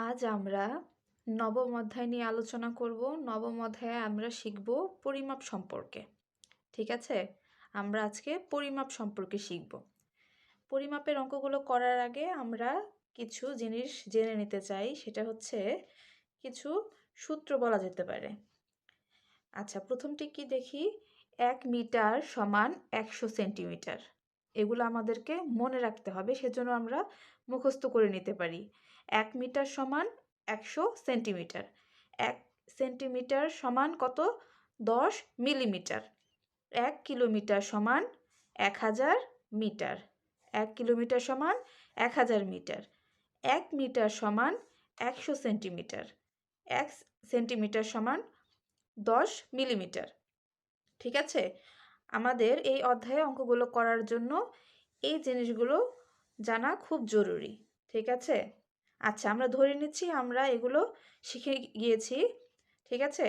আজ আমরা নবম অধ্যায় নিয়ে আলোচনা করব। নবম অধ্যায়ে আমরা শিখব পরিমাপ সম্পর্কে। ঠিক আছে? আমরা আজকে পরিমাপ সম্পর্কে শিখব। পরিমাপের অঙ্কগুলো করার আগে আমরা কিছু জিনিস জেনে নিতে চাই। সেটা হচ্ছে কিছু সূত্র বলা যেতে পারে। আচ্ছা প্রথমটি কি দেখি? এক মিটার সমান একশো সেন্টিমিটার। এগুলো আমাদেরকে মনে রাখতে হবে, সেজন্য আমরা মুখস্থ করে নিতে পারি। এক মিটার সমান একশো সেন্টিমিটার। এক সেন্টিমিটার সমান কত? দশ মিলিমিটার। এক কিলোমিটার সমান এক হাজার মিটার। এক কিলোমিটার সমান এক হাজার মিটার। এক মিটার সমান একশো সেন্টিমিটার। এক সেন্টিমিটার সমান দশ মিলিমিটার। ঠিক আছে? আমাদের এই অধ্যায়ে অঙ্কগুলো করার জন্য এই জিনিসগুলো জানা খুব জরুরি। ঠিক আছে? আচ্ছা আমরা ধরে নিচ্ছি আমরা এগুলো শিখে গিয়েছি, ঠিক আছে?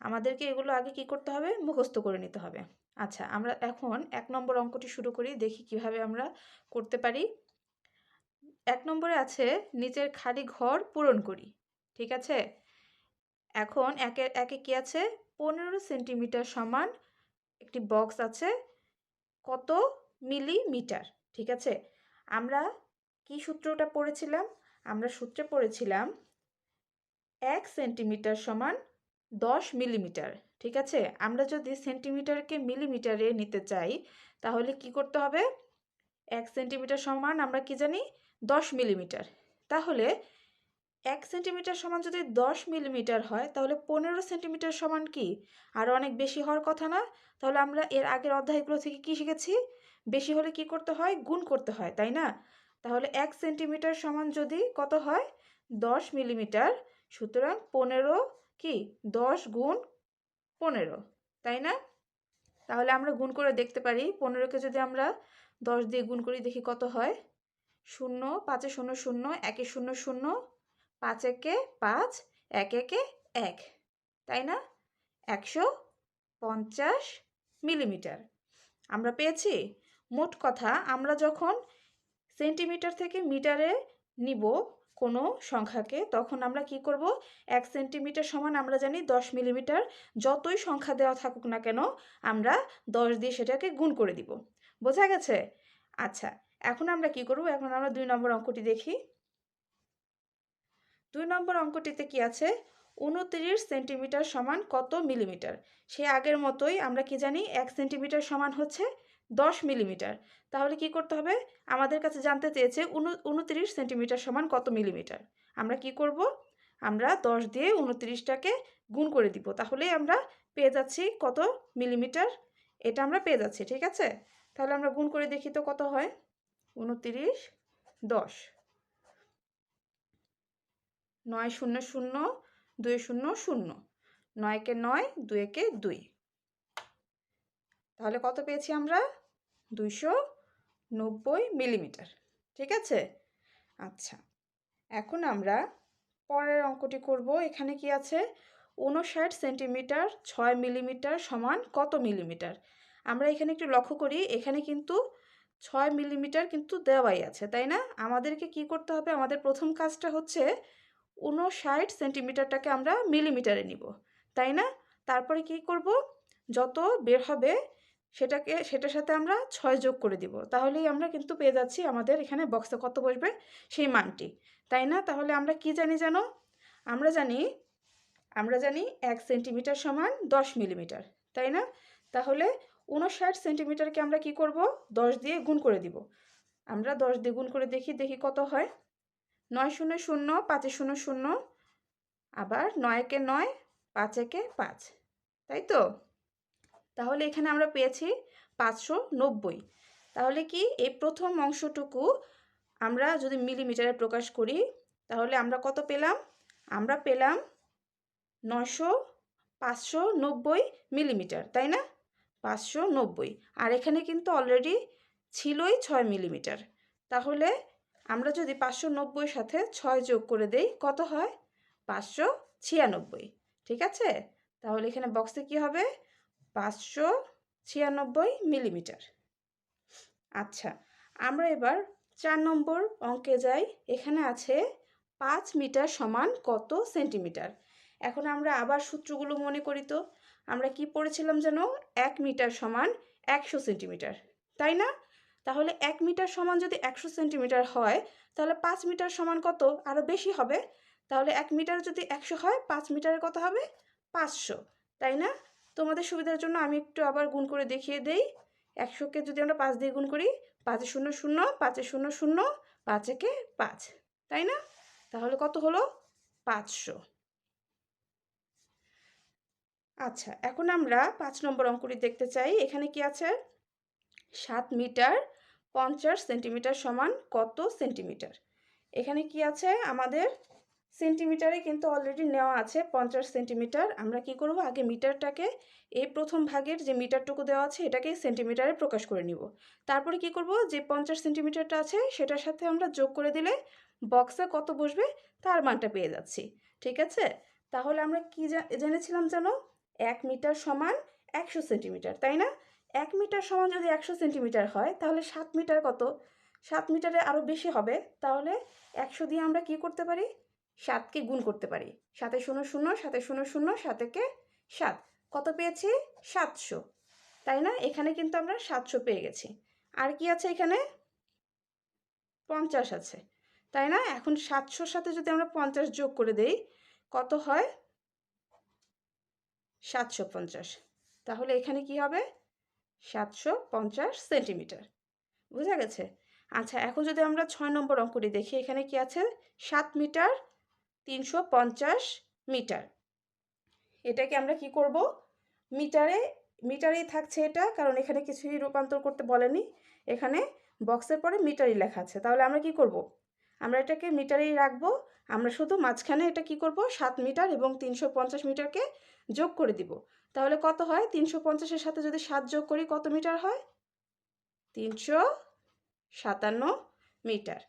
আমাদেরকে এগুলো আগে কি করতে হবে? মুখস্থ করে নিতে হবে। আচ্ছা আমরা এখন এক নম্বর অঙ্কটি শুরু করি, দেখি কীভাবে আমরা করতে পারি। এক নম্বরে আছে, নিচের খালি ঘর পূরণ করি, ঠিক আছে? এখন একে একে কি আছে? পনেরো সেন্টিমিটার সমান একটি বক্স আছে, কত মিলিমিটার, ঠিক আছে? আমরা কি সূত্রটা পড়েছিলাম? আমরা সূত্রে পড়েছিলাম এক সেন্টিমিটার সমান দশ মিলিমিটার, ঠিক আছে? আমরা যদি সেন্টিমিটারকে মিলিমিটারে নিতে চাই, তাহলে কি করতে হবে? এক সেন্টিমিটার সমান আমরা কি জানি? দশ মিলিমিটার। তাহলে এক সেন্টিমিটার সমান যদি দশ মিলিমিটার হয়, তাহলে পনেরো সেন্টিমিটার সমান কি? আরও অনেক বেশি হওয়ার কথা না? তাহলে আমরা এর আগের অধ্যায়গুলো থেকে কি শিখেছি? বেশি হলে কি করতে হয়? গুণ করতে হয়, তাই না? তাহলে এক সেন্টিমিটার সমান যদি কত হয়? দশ মিলিমিটার। সুতরাং পনেরো কি? দশ গুণ পনেরো, তাই না? তাহলে আমরা গুণ করে দেখতে পারি। পনেরোকে যদি আমরা দশ দিয়ে গুণ করি, দেখি কত হয়? শূন্য, পাঁচে শূন্য শূন্য, একে শূন্য শূন্য, পাঁচ একে পাঁচ, এক একে এক, তাই না? একশো পঞ্চাশ মিলিমিটার। আমরা পেয়েছি? মোট কথা, আমরা যখন সেন্টিমিটার থেকে মিটারে নিব কোনো সংখ্যাকে, তখন আমরা কি করব? এক সেন্টিমিটার সমান আমরা জানি দশ মিলিমিটার, যতই সংখ্যা দেওয়া থাকুক না কেন, আমরা দশ দিয়ে সেটাকে গুণ করে দিব। বোঝা গেছে? আচ্ছা এখন আমরা কি করব? এখন আমরা দুই নম্বর অঙ্কটি দেখি। দুই নম্বর অঙ্কটিতে কি আছে? উনত্রিশ সেন্টিমিটার সমান কত মিলিমিটার? সে আগের মতোই আমরা কি জানি? এক সেন্টিমিটার সমান হচ্ছে দশ মিলিমিটার। তাহলে কি করতে হবে? আমাদের কাছে জানতে চেয়েছে উনত্রিশ সেন্টিমিটার সমান কত মিলিমিটার? আমরা কি করব? আমরা দশ দিয়ে উনত্রিশটাকে গুণ করে দিব। তাহলে আমরা পেয়ে যাচ্ছি কত মিলিমিটার? এটা আমরা পেয়ে যাচ্ছি, ঠিক আছে? তাহলে আমরা গুণ করে দেখি তো কত হয়? উনত্রিশ, দশ। নয় শূন্য শূন্য, দুই শূন্য শূন্য। নয়কে নয় দুয়েকে দুই। তাহলে কত পেয়েছি আমরা? দুইশো নব্বই মিলিমিটার। ঠিক আছে? আচ্ছা। এখন আমরা পরের অঙ্কটি করব। এখানে কি আছে? উনষাট সেন্টিমিটার ছয় মিলিমিটার সমান কত মিলিমিটার? আমরা এখানে একটু লক্ষ্য করি, এখানে কিন্তু ছয় মিলিমিটার কিন্তু দেওয়াই আছে, তাই না? আমাদেরকে কি করতে হবে? আমাদের প্রথম কাজটা হচ্ছে উনষাট সেন্টিমিটারটাকে আমরা মিলিমিটারে নিব, তাই না? তারপরে কি করব? যত বের হবে সেটাকে, সেটার সাথে আমরা ছয় যোগ করে দিব। তাহলেই আমরা কিন্তু পেয়ে যাচ্ছি আমাদের এখানে বক্সে কত বসবে? সেই মানটি। তাই না? তাহলে আমরা কি জানি জানো? আমরা জানি আমরা জানি এক সেন্টিমিটার সমান দশ মিলিমিটার তাই না? তাহলে উনষাট সেন্টিমিটারকে আমরা কি করব? দশ দিয়ে গুণ করে দিব। আমরা দশ দিয়ে গুণ করে দেখি দেখি কত হয়। নয় শূন্য শূন্য, পাঁচে শূন্য শূন্য, আবার নয়কে নয়, পাঁচ একে পাঁচ। তাই তো? তাহলে এখানে আমরা পেয়েছি পাঁচশো নব্বই। তাহলে কি এই প্রথম অংশটুকু আমরা যদি মিলিমিটারে প্রকাশ করি, তাহলে আমরা কত পেলাম? আমরা পেলাম নশো পাঁচশো নব্বই মিলিমিটার, তাই না? পাঁচশো নব্বই। আর এখানে কিন্তু অলরেডি ছিলই ছয় মিলিমিটার। তাহলে আমরা যদি পাঁচশো নব্বই সাথে ছয় যোগ করে দেই, কত হয়? পাঁচশো ছিয়ানব্বই। ঠিক আছে? তাহলে এখানে বক্সে কি হবে? পাঁচশো ছিয়ানব্বই মিলিমিটার। আচ্ছা আমরা এবার চার নম্বর অঙ্কে যাই। এখানে আছে পাঁচ মিটার সমান কত সেন্টিমিটার? এখন আমরা আবার সূত্রগুলো মনে করি তো। আমরা কি পড়েছিলাম যেন? এক মিটার সমান একশো সেন্টিমিটার, তাই না? তাহলে এক মিটার সমান যদি একশো সেন্টিমিটার হয়, তাহলে পাঁচ মিটার সমান কত? আরও বেশি হবে। তাহলে এক মিটার যদি একশো হয়, পাঁচ মিটারে কত হবে? পাঁচশো, তাই না? তোমাদের সুবিধার জন্য আমি একটু আবার গুণ করে দেখিয়ে দেই। একশোকে যদি আমরা পাঁচ দিয়ে গুণ করি, পাঁচে শূন্য শূন্য, পাঁচে শূন্য শূন্য পাঁচ একে পাঁচ। তাই না? তাহলে কত হলো? পাঁচশো। আচ্ছা এখন আমরা পাঁচ নম্বর অঙ্কটি দেখতে চাই। এখানে কি আছে? সাত মিটার পঞ্চাশ সেন্টিমিটার সমান কত সেন্টিমিটার? এখানে কি আছে আমাদের? সেন্টিমিটারে কিন্তু অলরেডি নেওয়া আছে পঞ্চাশ সেন্টিমিটার। আমরা কি করব? আগে মিটারটাকে এই প্রথম ভাগের যে মিটারটুকু দেওয়া আছে এটাকে সেন্টিমিটারে প্রকাশ করে নিব। তারপরে কি করব? যে পঞ্চাশ সেন্টিমিটারটা আছে, সেটার সাথে আমরা যোগ করে দিলে বক্সে কত বসবে? তার মানটা পেয়ে যাচ্ছি। ঠিক আছে? তাহলে আমরা কি জেনেছিলাম যেন এক মিটার সমান একশো সেন্টিমিটার, তাই না? এক মিটার সমান যদি একশো সেন্টিমিটার হয়, তাহলে সাত মিটার কত? সাত মিটারে আরও বেশি হবে। তাহলে একশো দিয়ে আমরা কি করতে পারি? সাতকে গুণ করতে পারি। সাথে শূন্য শূন্য সাথে শূন্য শূন্য, সাতেকে সাত। কত পেয়েছি? সাতশো। তাই না? এখানে কিন্তু আমরা সাতশো পেয়ে গেছি। আর কি আছে এখানে? পঞ্চাশ আছে। তাই না? এখন সাতশোর সাথে যদি আমরা পঞ্চাশ যোগ করে দেই, কত হয়? সাতশো পঞ্চাশ। তাহলে এখানে কি হবে? সাতশো পঞ্চাশ সেন্টিমিটার। বুঝা গেছে? আচ্ছা এখন যদি আমরা ছয় নম্বর অঙ্কটি দেখি, এখানে কি আছে? সাত মিটার তিনশো পঞ্চাশ মিটার। এটাকে আমরা কি করব? মিটারে, মিটারেই থাকছে এটা, কারণ এখানে কিছুই রূপান্তর করতে বলেনি। এখানে বক্সের পরে মিটারই লেখা আছে। তাহলে আমরা কি করব? আমরা এটাকে মিটারেই রাখব। আমরা শুধু মাঝখানে এটা কি করব? সাত মিটার এবং তিনশো পঞ্চাশ মিটারকে যোগ করে দিব। তাহলে কত হয়? তিনশো পঞ্চাশের সাথে যদি সাত যোগ করি, কত মিটার হয়? তিনশো সাতান্ন মিটার।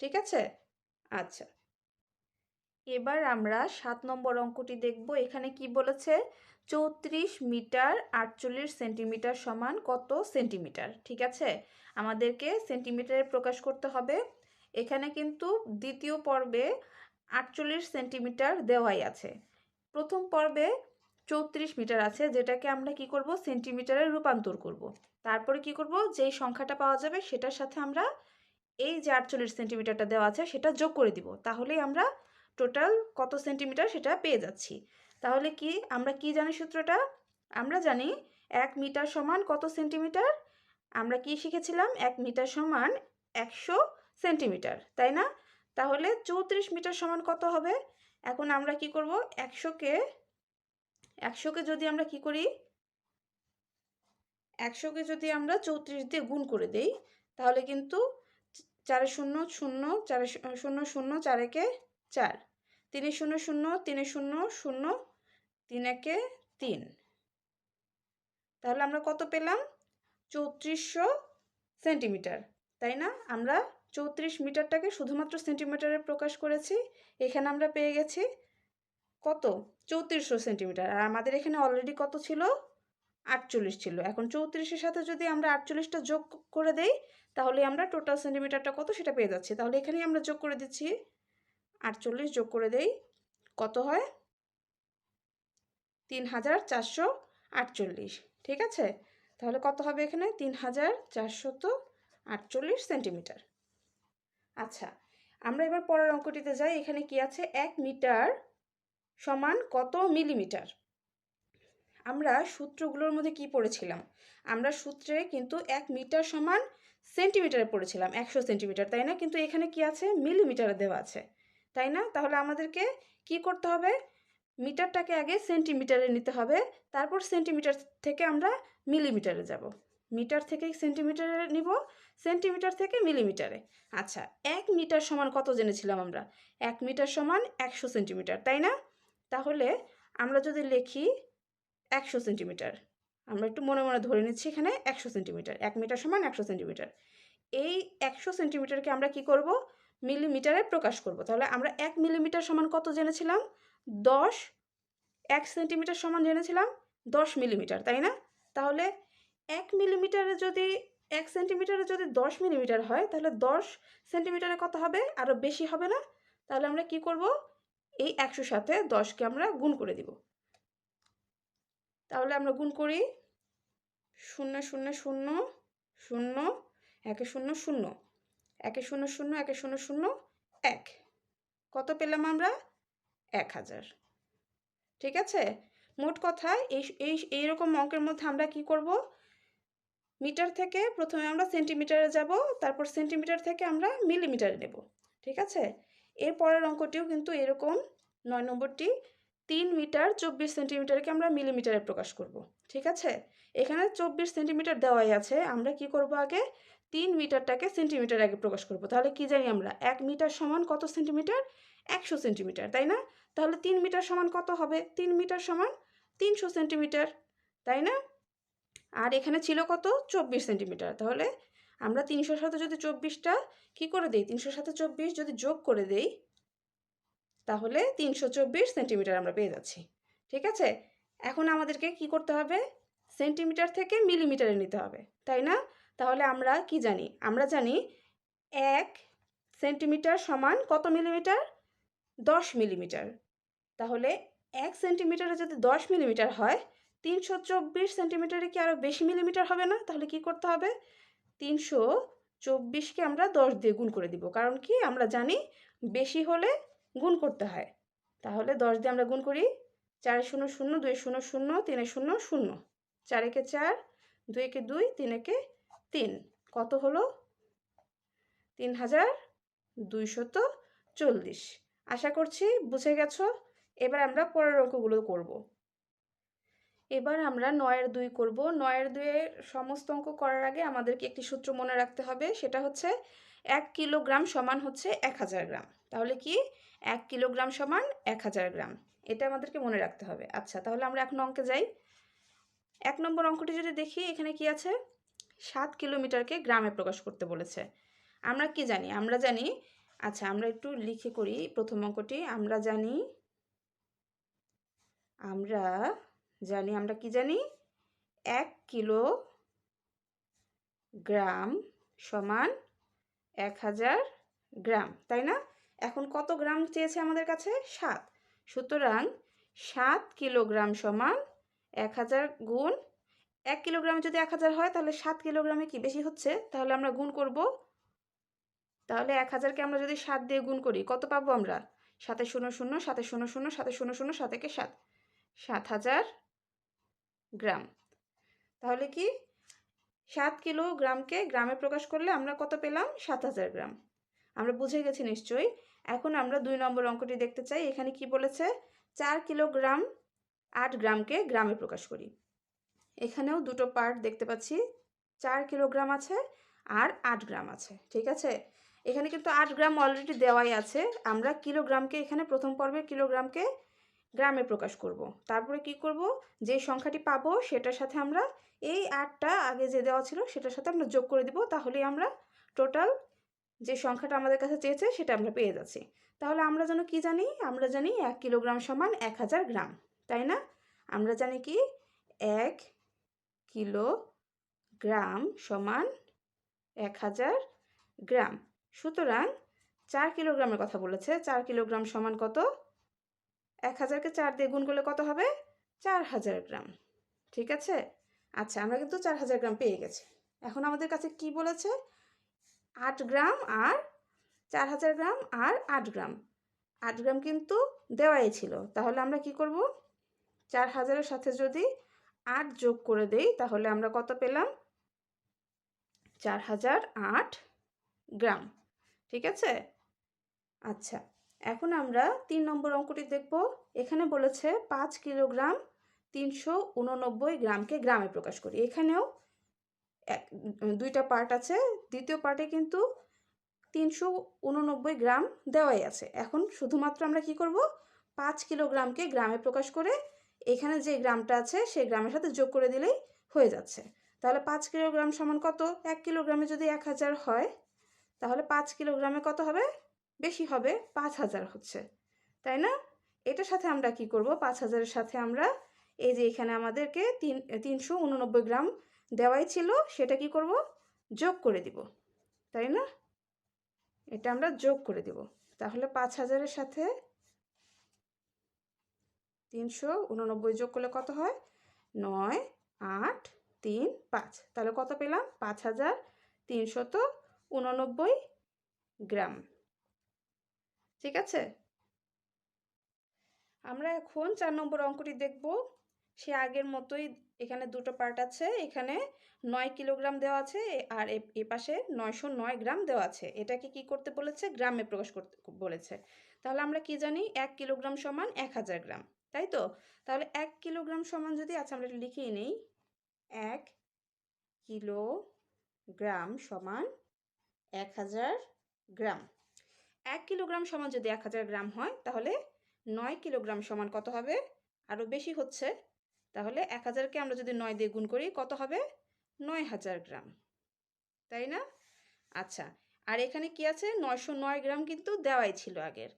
ঠিক আছে? আচ্ছা। এবার আমরা সাত নম্বর অঙ্কটি দেখব। এখানে কি বলেছে? চৌত্রিশ মিটার আটচল্লিশ সেন্টিমিটার সমান কত সেন্টিমিটার? ঠিক আছে? আমাদেরকে সেন্টিমিটারে প্রকাশ করতে হবে। এখানে কিন্তু দ্বিতীয় পর্বে আটচল্লিশ সেন্টিমিটার দেওয়াই আছে। প্রথম পর্বে চৌত্রিশ মিটার আছে, যেটাকে আমরা কি করব? সেন্টিমিটারে রূপান্তর করব। তারপরে কি করব? যেই সংখ্যাটা পাওয়া যাবে, সেটার সাথে আমরা এই যে আটচল্লিশ সেন্টিমিটারটা দেওয়া আছে, সেটা যোগ করে দিব। তাহলেই আমরা টোটাল কত সেন্টিমিটার সেটা পেয়ে যাচ্ছি। তাহলে কি আমরা কি জানি সূত্রটা? আমরা জানি এক মিটার সমান কত সেন্টিমিটার? আমরা কি শিখেছিলাম? এক মিটার সমান একশো সেন্টিমিটার, তাই না? তাহলে চৌত্রিশ মিটার সমান কত হবে? এখন আমরা কি করব? একশোকে একশোকে যদি আমরা কি করি? একশোকে যদি আমরা চৌত্রিশ দিয়ে গুণ করে দেই, তাহলে কিন্তু চারে শূন্য শূন্য, চারে শূন্য শূন্য চারেকে চার। তিনে শূন্য শূন্য, তিনে শূন্য শূন্য তিন একে তিন। তাহলে আমরা কত পেলাম? চৌত্রিশশো সেন্টিমিটার, তাই না? আমরা চৌত্রিশ মিটারটাকে শুধুমাত্র সেন্টিমিটারে প্রকাশ করেছি। এখানে আমরা পেয়ে গেছি কত? চৌত্রিশশো সেন্টিমিটার। আর আমাদের এখানে অলরেডি কত ছিল? আটচল্লিশ ছিল। এখন চৌত্রিশের সাথে যদি আমরা আটচল্লিশটা যোগ করে দেই, তাহলে আমরা টোটাল সেন্টিমিটারটা কত? সেটা পেয়ে যাচ্ছি। তাহলে এখানেই আমরা যোগ করে দিচ্ছি আটচল্লিশ যোগ করে দেই, কত হয়? তিন হাজার চারশো আটচল্লিশ, ঠিক আছে? তাহলে কত হবে এখানে? তিন হাজার চারশত আটচল্লিশ সেন্টিমিটার। আচ্ছা আমরা এবার পরের অঙ্কটিতে যাই, এখানে কি আছে? এক মিটার সমান কত মিলিমিটার? আমরা সূত্রগুলোর মধ্যে কি পড়েছিলাম? আমরা সূত্রে কিন্তু এক মিটার সমান সেন্টিমিটারে পড়েছিলাম, একশো সেন্টিমিটার, তাই না? কিন্তু এখানে কি আছে? মিলিমিটারে দেওয়া আছে। তাই না? তাহলে আমাদেরকে কি করতে হবে? মিটারটাকে আগে সেন্টিমিটারে নিতে হবে। তারপর সেন্টিমিটার থেকে আমরা মিলিমিটারে যাব। মিটার থেকে সেন্টিমিটারে নিব, সেন্টিমিটার থেকে মিলিমিটারে। আচ্ছা এক মিটার সমান কত জেনেছিলাম আমরা? এক মিটার সমান একশো সেন্টিমিটার, তাই না? তাহলে আমরা যদি লিখি একশো সেন্টিমিটার, আমরা একটু মনে মনে ধরে নিচ্ছি এখানে একশো সেন্টিমিটার, এক মিটার সমান একশো সেন্টিমিটার। এই একশো সেন্টিমিটারকে আমরা কি করব? মিলিমিটারে প্রকাশ করব। তাহলে আমরা এক মিলিমিটার সমান কত জেনেছিলাম? দশ। এক সেন্টিমিটার সমান জেনেছিলাম? দশ মিলিমিটার, তাই না? তাহলে এক মিলিমিটারে যদি, এক সেন্টিমিটারে যদি দশ মিলিমিটার হয়, তাহলে দশ সেন্টিমিটারে কত হবে? আরও বেশি হবে না? তাহলে আমরা কি করব? এই একশো সাথে দশকে আমরা গুণ করে দিব। তাহলে আমরা গুণ করি শূন্য শূন্য শূন্য শূন্য, একে শূন্য শূন্য। একে শূন্য শূন্য, একে শূন্য শূন্য, এক। কত পেলাম আমরা? এক হাজার। ঠিক আছে? মোট কথা এই এই, এইরকম অঙ্কের মধ্যে আমরা কি করব? মিটার থেকে প্রথমে আমরা সেন্টিমিটারে যাব, তারপর সেন্টিমিটার থেকে আমরা মিলিমিটারে নেব। ঠিক আছে? এর পরের অঙ্কটিও কিন্তু এরকম। নয় নম্বরটি, তিন মিটার চব্বিশ সেন্টিমিটারকে আমরা মিলিমিটারে প্রকাশ করব। ঠিক আছে? এখানে চব্বিশ সেন্টিমিটার দেওয়াই আছে। আমরা কি করব আগে? তিন মিটারটাকে সেন্টিমিটার আগে প্রকাশ করব। তাহলে কি জানি আমরা? এক মিটার সমান কত সেন্টিমিটার? একশো সেন্টিমিটার, তাই না? তাহলে তিন মিটার সমান কত হবে? তিন মিটার সমান তিনশো সেন্টিমিটার, তাই না? আর এখানে ছিল কত? চব্বিশ সেন্টিমিটার। তাহলে আমরা তিনশোর সাথে যদি চব্বিশটা কি করে দিই? তিনশোর সাথে চব্বিশ যদি যোগ করে দেই, তাহলে তিনশো চব্বিশ সেন্টিমিটার আমরা পেয়ে যাচ্ছি। ঠিক আছে? এখন আমাদেরকে কি করতে হবে? সেন্টিমিটার থেকে মিলিমিটারে নিতে হবে, তাই না? তাহলে আমরা কি জানি? আমরা জানি এক সেন্টিমিটার সমান কত মিলিমিটার? দশ মিলিমিটার। তাহলে এক সেন্টিমিটারে যদি দশ মিলিমিটার হয়, তিনশো চব্বিশ সেন্টিমিটারে কি আরও বেশি মিলিমিটার হবে না? তাহলে কি করতে হবে? তিনশো চব্বিশকে আমরা দশ দিয়ে গুণ করে দিব। কারণ কি? আমরা জানি বেশি হলে গুণ করতে হয়। তাহলে দশ দিয়ে আমরা গুণ করি চার শূন্য শূন্য দুই শূন্য শূন্য, তিনে শূন্য শূন্য। চার একে চার দুই একে দুই তিন একে তিন। কত হলো? তিন হাজার দুইশত চল্লিশ। আশা করছি বুঝে গেছো? এবার আমরা পরের অঙ্কগুলো করব। এবার আমরা নয়ের দুই করব। নয়ের দুইয়ের সমস্ত অঙ্ক করার আগে আমাদেরকে একটি সূত্র মনে রাখতে হবে। সেটা হচ্ছে এক কিলোগ্রাম সমান হচ্ছে এক হাজার গ্রাম। তাহলে কি? এক কিলোগ্রাম সমান এক হাজার গ্রাম। এটা আমাদেরকে মনে রাখতে হবে। আচ্ছা তাহলে আমরা এখন অঙ্কে যাই। এক নম্বর অঙ্কটি যদি দেখি, এখানে কি আছে? সাত কিলোমিটারকে গ্রামে প্রকাশ করতে বলেছে। আমরা কি জানি? আমরা জানি আচ্ছা আমরা একটু লিখে করি প্রথম অঙ্কটি। আমরা জানি আমরা জানি, আমরা কি জানি? এক কিলো গ্রাম সমান এক হাজার গ্রাম, তাই না? এখন কত গ্রাম চেয়েছে আমাদের কাছে? সাত। সুতরাং সাত কিলোগ্রাম সমান এক হাজার গুণ এক কিলোগ্রাম যদি এক হাজার হয়, তাহলে সাত কিলোগ্রামে কি বেশি হচ্ছে? তাহলে আমরা গুণ করব। তাহলে এক হাজারকে আমরা যদি সাত দিয়ে গুণ করি, কত পাবো আমরা? সাতে শূন্য শূন্য, সাতে শূন্য শূন্য, সাতে শূন্য শূন্য সাতেকে সাত? সাত হাজার গ্রাম। তাহলে কি? সাত কিলো গ্রামকে গ্রামে প্রকাশ করলে আমরা কত পেলাম? সাত হাজার গ্রাম। আমরা বুঝে গেছি নিশ্চয়ই। এখন আমরা দুই নম্বর অঙ্কটি দেখতে চাই। এখানে কি বলেছে? চার কিলোগ্রাম আট গ্রামকে গ্রামে প্রকাশ করি। এখানেও দুটো পার্ট দেখতে পাচ্ছি। চার কিলোগ্রাম আছে আর আট গ্রাম আছে, ঠিক আছে? এখানে কিন্তু আট গ্রাম অলরেডি দেওয়াই আছে। আমরা কিলোগ্রামকে এখানে প্রথম পর্বে কিলোগ্রামকে গ্রামে প্রকাশ করব। তারপরে কি করব? যে সংখ্যাটি পাবো সেটার সাথে আমরা এই আটটা আগে যে দেওয়া ছিল সেটার সাথে আমরা যোগ করে দিব, তাহলেই আমরা টোটাল যে সংখ্যাটা আমাদের কাছে চেয়েছে সেটা আমরা পেয়ে যাচ্ছি। তাহলে আমরা যেন কি জানি? আমরা জানি এক কিলোগ্রাম সমান এক হাজার গ্রাম, তাই না? আমরা জানি কি? এক কিলো গ্রাম সমান এক হাজার গ্রাম। সুতরাং চার কিলোগ্রামের কথা বলেছে। চার কিলোগ্রাম সমান কত? এক হাজারকে চার দিয়ে গুণ করলে কত হবে? চার হাজার গ্রাম। ঠিক আছে? আচ্ছা আমরা কিন্তু চার হাজার গ্রাম পেয়ে গেছি। এখন আমাদের কাছে কি বলেছে? আট গ্রাম আর চার হাজার গ্রাম আর আট গ্রাম। আট গ্রাম কিন্তু দেওয়াই ছিল। তাহলে আমরা কি করব? চার হাজারের সাথে যদি আট যোগ করে দেই, তাহলে আমরা কত পেলাম? চার হাজার আট গ্রাম, ঠিক আছে? আচ্ছা এখন আমরা তিন নম্বর অঙ্কটি দেখব। এখানে বলেছে পাঁচ কিলোগ্রাম তিনশো উননব্বই গ্রামকে গ্রামে প্রকাশ করি। এখানেও এক, দুইটা পার্ট আছে, দ্বিতীয় পার্টে কিন্তু তিনশো উননব্বই গ্রাম দেওয়াই আছে। এখন শুধুমাত্র আমরা কি করব? পাঁচ কিলোগ্রামকে গ্রামে প্রকাশ করে এখানে যে গ্রামটা আছে, সেই গ্রামের সাথে যোগ করে দিলেই হয়ে যাচ্ছে। তাহলে পাঁচ কিলোগ্রাম সমান কত? এক কিলোগ্রামে যদি এক হাজার হয়, তাহলে পাঁচ কিলোগ্রামে কত হবে? বেশি হবে, পাঁচ হাজার হচ্ছে। তাই না? এটার সাথে আমরা কি করব? পাঁচ হাজারের সাথে আমরা এই যে এখানে আমাদেরকে তিন, তিনশো উননব্বই গ্রাম দেওয়াই ছিল, সেটা কি করব? যোগ করে দিব। তাই না? এটা আমরা যোগ করে দিব। তাহলে পাঁচ হাজারের সাথে তিনশো উননব্বই যোগ করলে কত হয়? নয়, আট, তিন, পাঁচ। তাহলে কত পেলাম? পাঁচ হাজার তিনশত উননব্বই গ্রাম। ঠিক আছে? আমরা এখন চার নম্বর অঙ্কটি দেখব। সে আগের মতোই এখানে দুটো পার্ট আছে। এখানে নয় কিলোগ্রাম দেওয়া আছে আর এ পাশে নয়শো নয় গ্রাম দেওয়া আছে। এটাকে কি করতে বলেছে? গ্রামে প্রকাশ করতে বলেছে। তাহলে আমরা কি জানি? এক কিলোগ্রাম সমান এক হাজার গ্রাম। তাই তো? তাহলে এক কিলোগ্রাম সমান যদি আচ্ছা আমরা এটা লিখিয়ে নিই। এক কিলোগ্রাম সমান এক হাজার গ্রাম। এক কিলোগ্রাম সমান যদি এক হাজার গ্রাম হয়, তাহলে নয় কিলোগ্রাম সমান কত হবে? আরও বেশি হচ্ছে। তাহলে এক হাজারকে আমরা যদি নয় দিয়ে গুণ করি, কত হবে? নয় হাজার গ্রাম। তাই না? আচ্ছা আর এখানে কি আছে? নয়শো নয় গ্রাম কিন্তু দেওয়াই ছিল আগের।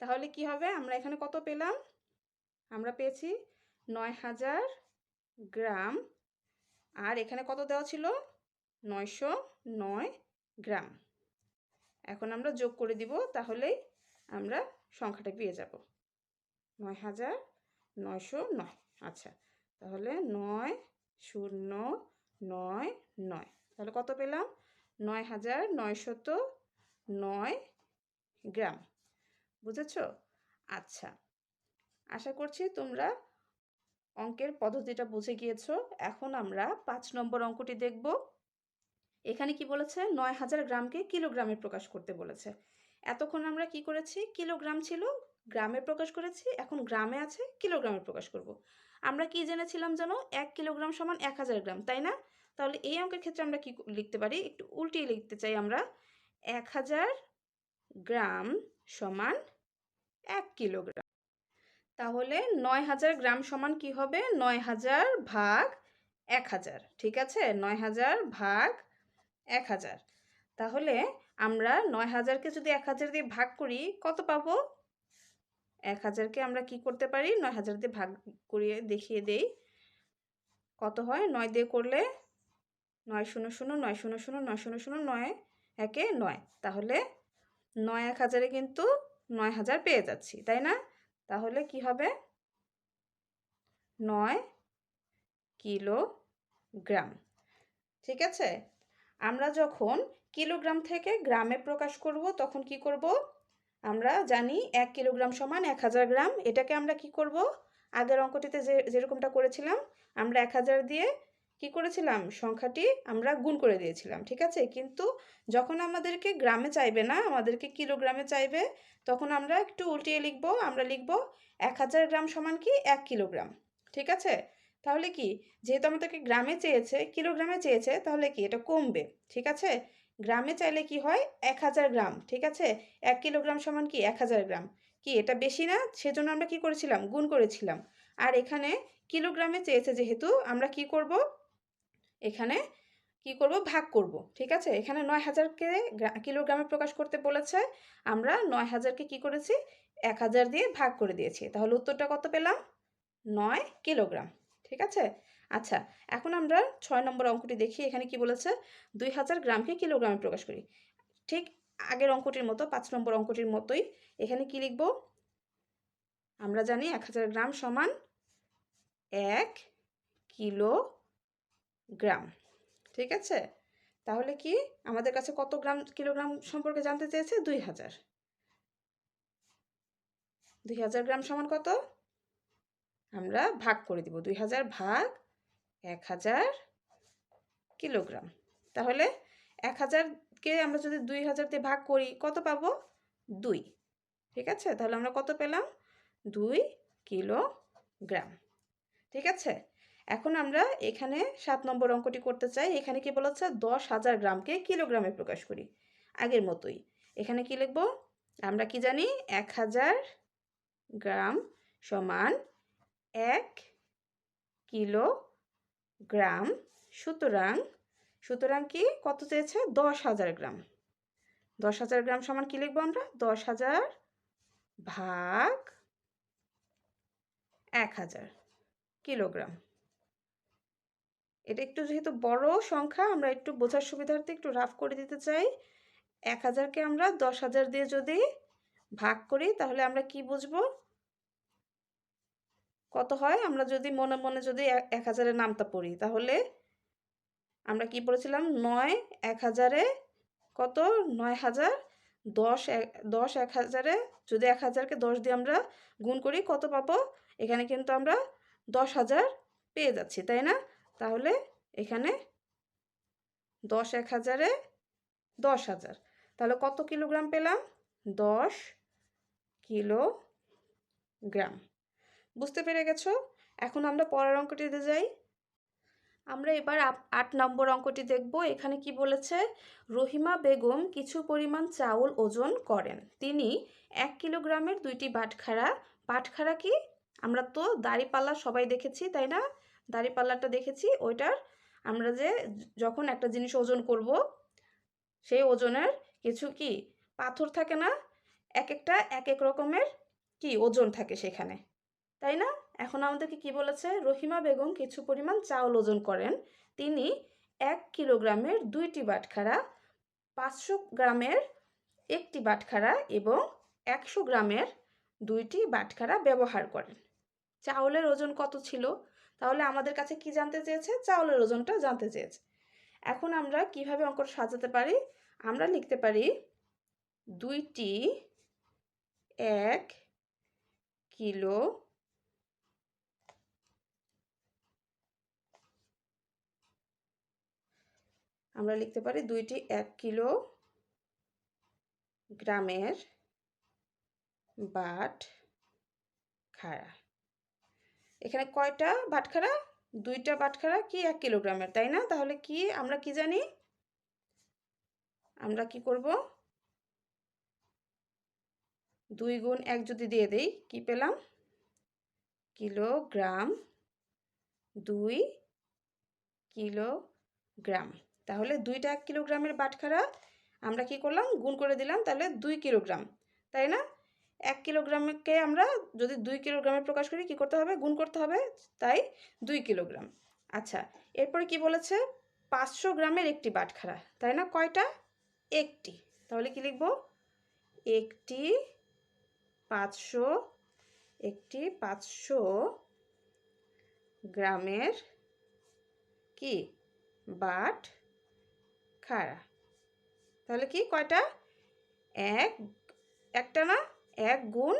তাহলে কি হবে? আমরা এখানে কত পেলাম? আমরা পেয়েছি নয় হাজার গ্রাম। আর এখানে কত দেওয়া ছিল? নয়শো নয় গ্রাম। এখন আমরা যোগ করে দিব, তাহলেই আমরা সংখ্যাটা পেয়ে যাব। নয় হাজার নয়শো নয়। আচ্ছা তাহলে নয় শূন্য নয় নয়। তাহলে কত পেলাম? নয় হাজার নয়শত নয় গ্রাম। বুঝেছ? আচ্ছা আশা করছি তোমরা অঙ্কের পদ্ধতিটা বুঝে গিয়েছ। এখন আমরা পাঁচ নম্বর অঙ্কটি দেখব। এখানে কি বলেছে? নয় হাজার গ্রামকে কিলোগ্রামে প্রকাশ করতে বলেছে। এতক্ষণ আমরা কি করেছি? কিলোগ্রাম ছিল, গ্রামে প্রকাশ করেছি, এখন গ্রামে আছে, কিলোগ্রামে প্রকাশ করব। আমরা কি জেনেছিলাম যেন এক কিলোগ্রাম সমান এক হাজার গ্রাম, তাই না? তাহলে এই অঙ্কের ক্ষেত্রে আমরা কি লিখতে পারি? একটু উল্টিয়ে লিখতে চাই আমরা। এক হাজার গ্রাম সমান এক কিলোগ্রাম। তাহলে নয় হাজার গ্রাম সমান কি হবে? নয় হাজার ভাগ এক হাজার, ঠিক আছে? নয় হাজার ভাগ এক হাজার। তাহলে আমরা নয় হাজারকে যদি এক হাজার দিয়ে ভাগ করি, কত পাবো? এক হাজারকে আমরা কি করতে পারি? নয় হাজার দিয়ে ভাগ করিয়ে দেখিয়ে দেই। কত হয়? নয় দিয়ে করলে নয় শূন্য শূন্য, নয় শূন্য শূন্য, নয় শূন্য শূন্য, নয় একে নয়। তাহলে নয় এক হাজারে কিন্তু নয় হাজার পেয়ে যাচ্ছি, তাই না? তাহলে কি হবে? নয় কিলোগ্রাম। ঠিক আছে? আমরা যখন কিলোগ্রাম থেকে গ্রামে প্রকাশ করব, তখন কি করব? আমরা জানি এক কিলোগ্রাম সমান এক হাজার গ্রাম। এটাকে আমরা কি করব? আগের অঙ্কটিতে যে, যেরকমটা করেছিলাম, আমরা এক হাজার দিয়ে কি করেছিলাম? সংখ্যাটি আমরা গুণ করে দিয়েছিলাম, ঠিক আছে? কিন্তু যখন আমাদেরকে গ্রামে চাইবে না, আমাদেরকে কিলোগ্রামে চাইবে, তখন আমরা একটু উল্টিয়ে লিখব, আমরা লিখব এক হাজার গ্রাম সমান কি? এক কিলোগ্রাম, ঠিক আছে? তাহলে কি? যেহেতু আমাদেরকে গ্রামে চেয়েছে, কিলোগ্রামে চেয়েছে, তাহলে কি? এটা কমবে, ঠিক আছে? গ্রামে চাইলে কি হয়? এক হাজার গ্রাম, ঠিক আছে? এক কিলোগ্রাম সমান কি? এক হাজার গ্রাম। কি? এটা বেশি না? সেজন্য আমরা কি করেছিলাম? গুণ করেছিলাম। আর এখানে কিলোগ্রামে চেয়েছে যেহেতু, আমরা কি করব? এখানে কি করব? ভাগ করব, ঠিক আছে? এখানে নয় হাজারকে কিলোগ্রামে প্রকাশ করতে বলেছে। আমরা নয় হাজারকে কি করেছি? এক হাজার দিয়ে ভাগ করে দিয়েছি। তাহলে উত্তরটা কত পেলাম? নয় কিলোগ্রাম, ঠিক আছে? আচ্ছা এখন আমরা ছয় নম্বর অঙ্কটি দেখি। এখানে কি বলেছে? দুই হাজার গ্রামকে কিলোগ্রামে প্রকাশ করি। ঠিক আগের অঙ্কটির মতো, পাঁচ নম্বর অঙ্কটির মতোই। এখানে কি লিখব? আমরা জানি এক হাজার গ্রাম সমান এক কিলো গ্রাম, ঠিক আছে? তাহলে কি আমাদের কাছে কত গ্রাম, কিলোগ্রাম সম্পর্কে জানতে চেয়েছে? দুই হাজার। দুই হাজার গ্রাম সমান কত? আমরা ভাগ করে দিব। দুই হাজার ভাগ এক হাজার কিলোগ্রাম। তাহলে এক হাজারকে আমরা যদি দুই হাজার দিয়ে ভাগ করি, কত পাবো? দুই। ঠিক আছে? তাহলে আমরা কত পেলাম? দুই কিলোগ্রাম। ঠিক আছে? এখন আমরা এখানে সাত নম্বর অঙ্কটি করতে চাই। এখানে কি বলেছে? দশ হাজার গ্রামকে কিলোগ্রামে প্রকাশ করি। আগের মতোই। এখানে কি লিখব? আমরা কি জানি? এক হাজার গ্রাম সমান এক কিলো গ্রাম সুতরাং সুতরাং কি? কত চেয়েছে? দশ হাজার গ্রাম। দশ হাজার গ্রাম সমান কি লিখব আমরা? দশ হাজার ভাগ এক হাজার কিলোগ্রাম। এটা একটু যেহেতু বড় সংখ্যা, আমরা একটু বোঝার সুবিধার্থে একটু রাফ করে দিতে চাই। এক হাজারকে আমরা দশ হাজার দিয়ে যদি ভাগ করি, তাহলে আমরা কি বুঝব? কত হয়? আমরা যদি মনে মনে যদি এক হাজারের নামটা পড়ি, তাহলে আমরা কি পড়েছিলাম? নয়, এক হাজারে কত? নয় হাজার। দশ দশ, এক হাজারে যদি এক হাজারকে দশ দিয়ে আমরা গুণ করি, কত পাবো? এখানে কিন্তু আমরা দশ হাজার পেয়ে যাচ্ছি, তাই না? তাহলে এখানে দশ এক হাজারে দশ হাজার। তাহলে কত কিলোগ্রাম পেলাম? দশ কিলো গ্রাম বুঝতে পেরে গেছো? এখন আমরা পরের অঙ্কটিতে যাই। আমরা এবার আট নম্বর অঙ্কটি দেখব। এখানে কি বলেছে? রহিমা বেগম কিছু পরিমাণ চাউল ওজন করেন। তিনি এক কিলোগ্রামের দুইটি বাটখারা। বাটখারা কি? আমরা তো দাড়িপাল্লা সবাই দেখেছি, তাই না? দাড়িপাল্লাটা দেখেছি, ওইটার আমরা যে যখন একটা জিনিস ওজন করব, সেই ওজনের কিছু কি পাথর থাকে না? এক একটা এক এক রকমের কি ওজন থাকে সেখানে। তাই না? এখন আমাদেরকে কি বলেছে? রহিমা বেগম কিছু পরিমাণ চাউল ওজন করেন। তিনি এক কিলোগ্রামের দুইটি বাটখারা, পাঁচশো গ্রামের একটি বাটখারা এবং একশো গ্রামের দুইটি বাটখারা ব্যবহার করেন। চাউলের ওজন কত ছিল? তাহলে আমাদের কাছে কি জানতে চেয়েছে? চাউলের ওজনটা জানতে চেয়েছে। এখন আমরা কীভাবে অঙ্ক সাজাতে পারি? আমরা লিখতে পারি দুইটি এক কিলো আমরা লিখতে পারি দুইটি এক কিলো গ্রামের বাট খাড়া। এখানে কয়টা বাটখারা? দুইটা বাটখারা কি এক কিলোগ্রামের, তাই না? তাহলে কি আমরা কি জানি? আমরা কি করব? দুই গুণ এক যদি দিয়ে দেই, কি পেলাম? কিলোগ্রাম দুই কিলোগ্রাম। তাহলে দুইটা এক কিলোগ্রামের বাটখারা আমরা কি করলাম? গুণ করে দিলাম, তাহলে দুই কিলোগ্রাম, তাই না? এক কিলোগ্রামকে আমরা যদি দুই কিলোগ্রামে প্রকাশ করি, কি করতে হবে? গুণ করতে হবে, তাই দুই কিলোগ্রাম। আচ্ছা এরপরে কি বলেছে? পাঁচশো গ্রামের একটি বাটখারা, তাই না? কয়টা? একটি। তাহলে কি লিখব? একটি পাঁচশো একটি পাঁচশো গ্রামের কি? বাট খাড়া তাহলে কি কয়টা? এক, একটা না? এক গুণ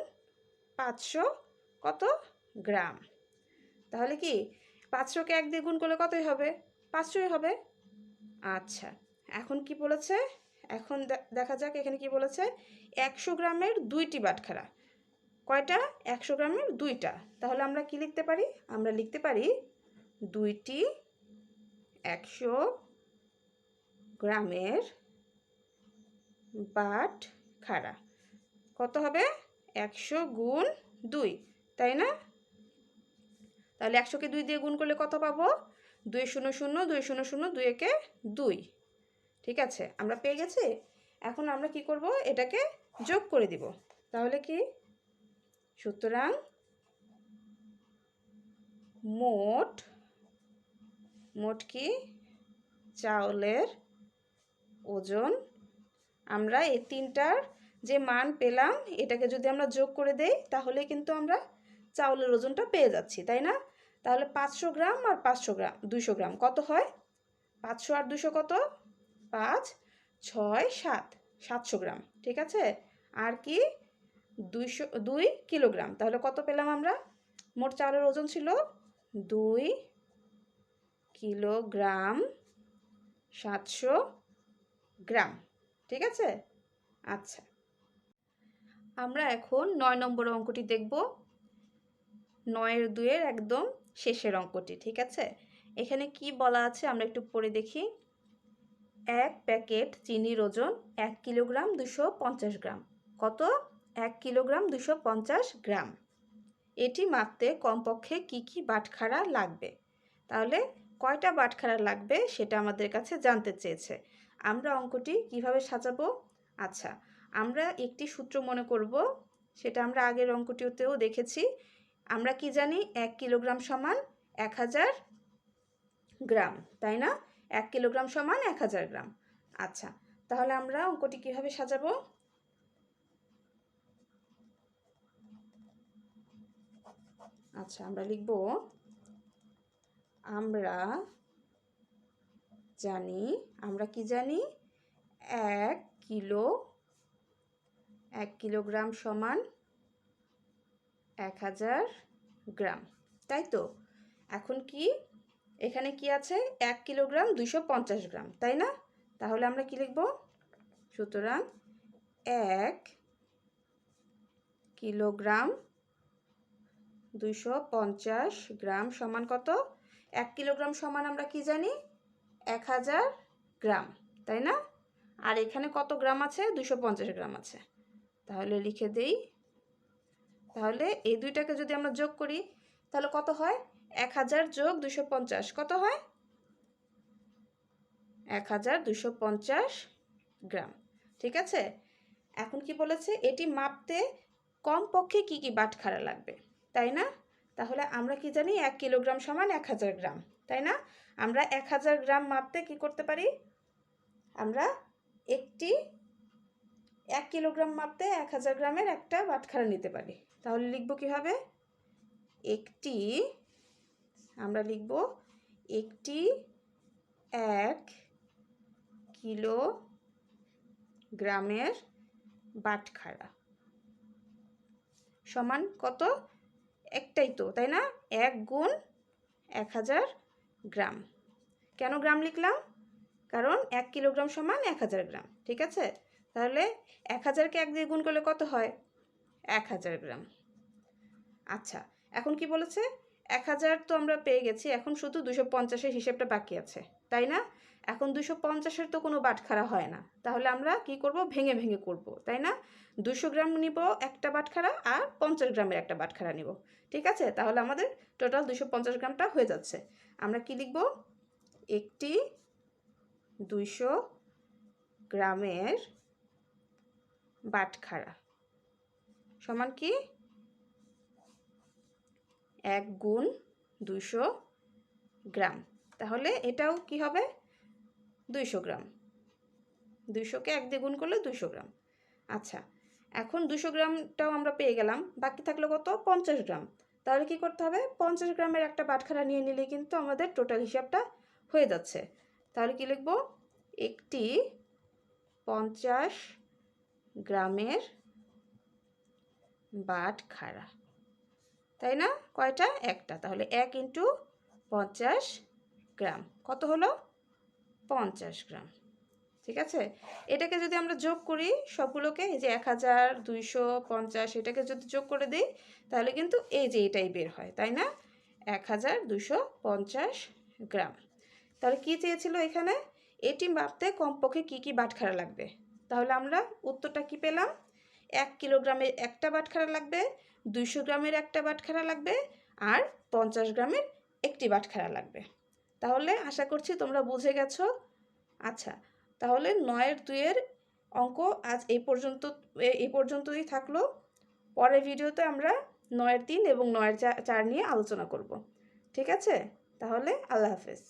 পাঁচশো কত গ্রাম? তাহলে কি পাঁচশোকে এক দিয়ে গুণ করলে কতই হবে? পাঁচশোই হবে। আচ্ছা এখন কি বলেছে? এখন দেখা যাক এখানে কি বলেছে। একশো গ্রামের দুইটি বাটখারা। কয়টা? একশো গ্রামের দুইটা। তাহলে আমরা কি লিখতে পারি? আমরা লিখতে পারি দুইটি একশো গ্রামের বাট খাড়া কত হবে? একশো গুণ দুই, তাই না? তাহলে একশোকে দুই দিয়ে গুণ করলে কত পাবো? দুই শূন্য শূন্য, দুই শূন্য শূন্য, দুই একে দুই। ঠিক আছে? আমরা পেয়ে গেছি? এখন আমরা কি করব? এটাকে যোগ করে দিব। তাহলে কি? সুতরাং মোট মোট কি? চাউলের ওজন। আমরা এই তিনটার যে মান পেলাম, এটাকে যদি আমরা যোগ করে দেই, তাহলে কিন্তু আমরা চাউলের ওজনটা পেয়ে যাচ্ছি, তাই না? তাহলে পাঁচশো গ্রাম আর পাঁচশো গ্রাম, দুইশো গ্রাম কত হয়? পাঁচশো আর দুশো কত? পাঁচ, ছয়, সাত, সাতশো গ্রাম, ঠিক আছে? আর কি? দুইশো, দুই কিলোগ্রাম, তাহলে কত পেলাম আমরা? মোট চাউলের ওজন ছিল দুই কিলোগ্রাম সাতশো গ্রাম, ঠিক আছে? আচ্ছা আমরা এখন নয় নম্বর অঙ্কটি দেখব। নয়ের দুয়ের একদম শেষের অঙ্কটি, ঠিক আছে? এখানে কি বলা আছে আমরা একটু পড়ে দেখি। এক প্যাকেট চিনির ওজন এক কিলোগ্রাম দুশো পঞ্চাশ গ্রাম। কত? এক কিলোগ্রাম দুশো পঞ্চাশ গ্রাম। এটি মাপতে কমপক্ষে কি কি বাটখারা লাগবে? তাহলে কয়টা বাটখারা লাগবে সেটা আমাদের কাছে জানতে চেয়েছে। আমরা অঙ্কটি কীভাবে সাজাবো? আচ্ছা আমরা একটি সূত্র মনে করব, সেটা আমরা আগের অঙ্কটিতেও দেখেছি। আমরা কি জানি? এক কিলোগ্রাম সমান এক হাজার গ্রাম, তাই না? এক কিলোগ্রাম সমান এক হাজার গ্রাম। আচ্ছা তাহলে আমরা অঙ্কটি কীভাবে সাজাবো? আচ্ছা আমরা লিখব, আমরা জানি, আমরা কি জানি? এক কিলো এক কিলোগ্রাম সমান এক হাজার গ্রাম। তাই তো? এখন কি? এখানে কি আছে? এক কিলোগ্রাম দুইশো পঞ্চাশ গ্রাম, তাই না? তাহলে আমরা কি লিখব? সুতরাং এক কিলোগ্রাম দুইশো পঞ্চাশ গ্রাম সমান কত? এক কিলোগ্রাম সমান আমরা কি জানি? এক হাজার গ্রাম, তাই না? আর এখানে কত গ্রাম আছে? দুশো পঞ্চাশ গ্রাম আছে। তাহলে লিখে দেই। তাহলে এই দুইটাকে যদি আমরা যোগ করি, তাহলে কত হয়? এক হাজার যোগ দুশো পঞ্চাশ। কত হয়? এক হাজার দুশো পঞ্চাশ গ্রাম। ঠিক আছে? এখন কি বলেছে? এটি মাপতে কমপক্ষে কি কি বাটখারা লাগবে? তাই না? তাহলে আমরা কি জানি? এক কিলোগ্রাম সমান এক হাজার গ্রাম। তাই না? আমরা এক হাজার গ্রাম মাপতে কি করতে পারি? আমরা একটি এক কিলোগ্রাম মাপতে এক হাজার গ্রামের একটা বাটখারা নিতে পারি। তাহলে লিখব কীভাবে? একটি, আমরা লিখব একটি এক কিলো গ্রামের বাটখারা সমান কত? একটাই তো, তাই না? এক গুণ এক হাজার গ্রাম। কেন গ্রাম লিখলাম? কারণ এক কিলোগ্রাম সমান এক হাজার গ্রাম, ঠিক আছে? তাহলে এক হাজারকে এক দিয়ে গুণ করলে কত হয়? এক হাজার গ্রাম। আচ্ছা এখন কি বলেছে? এক হাজার তো আমরা পেয়ে গেছি, এখন শুধু দুশো পঞ্চাশের হিসেবটা বাকি আছে, তাই না? এখন দুশো পঞ্চাশের তো কোনো বাটখারা হয় না, তাহলে আমরা কি করব? ভেঙে ভেঙে করব, তাই না? দুশো গ্রাম নিব একটা বাটখারা আর পঞ্চাশ গ্রামের একটা বাটখারা নিব, ঠিক আছে? তাহলে আমাদের টোটাল দুশো পঞ্চাশ গ্রামটা হয়ে যাচ্ছে। আমরা কি লিখব? একটি দুইশো গ্রামের বাটখারা। সমান কি? এক গুণ দুইশো গ্রাম। তাহলে এটাও কি হবে? দুইশো গ্রাম। দুইশোকে এক দিয়ে গুণ করলে দুইশো গ্রাম। আচ্ছা এখন দুশো গ্রামটাও আমরা পেয়ে গেলাম। বাকি থাকল কত? পঞ্চাশ গ্রাম। তাহলে কি করতে হবে? পঞ্চাশ গ্রামের একটা বাটখারা নিয়ে নিলে কিন্তু আমাদের টোটাল হিসাবটা হয়ে যাচ্ছে। তাহলে কি লিখব? একটি পঞ্চাশ গ্রামের বাটখারা তাই না? কয়টা? একটা। তাহলে এক ইন্টু পঞ্চাশ গ্রাম। কত হলো? পঞ্চাশ গ্রাম। ঠিক আছে? এটাকে যদি আমরা যোগ করি সবগুলোকে, এই যে এক হাজার দুইশো পঞ্চাশ, এটাকে যদি যোগ করে দিই, তাহলে কিন্তু এই যে এটাই বের হয়, তাই না? এক হাজার দুশো পঞ্চাশ গ্রাম। তাহলে কী চেয়েছিল এখানে? এটি মাপতে কমপক্ষে কী কী বাটখারা লাগবে? তাহলে আমরা উত্তরটা কি পেলাম? এক কিলোগ্রামের একটা বাটখারা লাগবে, দুইশো গ্রামের একটা বাটখারা লাগবে আর পঞ্চাশ গ্রামের একটি বাটখারা লাগবে। তাহলে আশা করছি তোমরা বুঝে গেছো। আচ্ছা তাহলে নয়ের দুইয়ের অঙ্ক আজ এই পর্যন্ত এই পর্যন্তই থাকল। পরের ভিডিওতে আমরা নয়ের তিন এবং নয়ের চার নিয়ে আলোচনা করব। ঠিক আছে? তাহলে আল্লাহ হাফেজ।